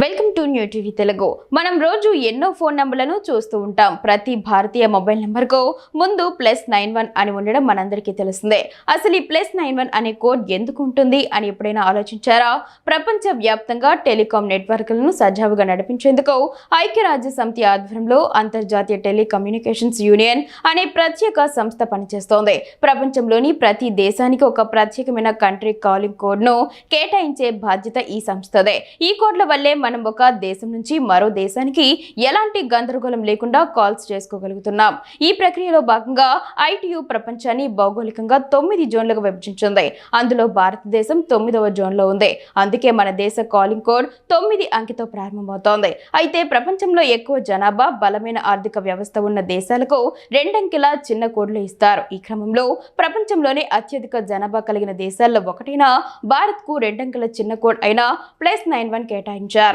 Welcome to new TV Telugu మనం రోజు ఎన్నో ఫోన్ నంబర్లను చూస్తూ ఉంటాం. ప్రతి భారతీయ మొబైల్ నెంబర్కు ముందు ప్లస్ నైన్ వన్ అని ఉండడం మనందరికీ తెలిసిందే అసలు ఈ ప్లస్ నైన్ వన్ అనే కోడ్ ఎందుకు ఉంటుంది అని ఎప్పుడైనా ఆలోచించారా? ప్రపంచ వ్యాప్తంగా టెలికాం నెట్వర్క్లను సజావుగా నడిపించేందుకు ఐక్యరాజ్య సమితి ఆధ్వర్యంలో అంతర్జాతీయ టెలికమ్యూనికేషన్స్ యూనియన్ అనే ప్రత్యేక సంస్థ పనిచేస్తోంది. ప్రపంచంలోని ప్రతి దేశానికి ఒక ప్రత్యేకమైన కంట్రీ కాలింగ్ కోడ్ను కేటాయించే బాధ్యత ఈ సంస్థదే. ఈ కోడ్ల వల్లే మనం ఒక దేశం నుంచి మరో దేశానికి ఎలాంటి గందరగోళం లేకుండా కాల్స్ చేసుకోగలుగుతున్నాం. ఈ ప్రక్రియలో భాగంగా ఐటీయు ప్రపంచాన్ని భౌగోళికంగా తొమ్మిది జోన్లుగా విభజించింది. అందులో భారతదేశం తొమ్మిదవ జోన్లో ఉంది. అందుకే మన దేశ కాలింగ్ కోడ్ తొమ్మిది అంకెతో ప్రారంభమవుతోంది. అయితే ప్రపంచంలో ఎక్కువ జనాభా బలమైన ఆర్థిక వ్యవస్థ ఉన్న దేశాలకు రెండంకెల చిన్న కోడ్లు ఇస్తారు? ఈ క్రమంలో ప్రపంచంలోనే అత్యధిక జనాభా కలిగిన దేశాల్లో ఒకటైన భారత్కు రెండంకెల చిన్న కోడ్ అయిన ప్లస్ నైన్ వన్ కేటాయించారు.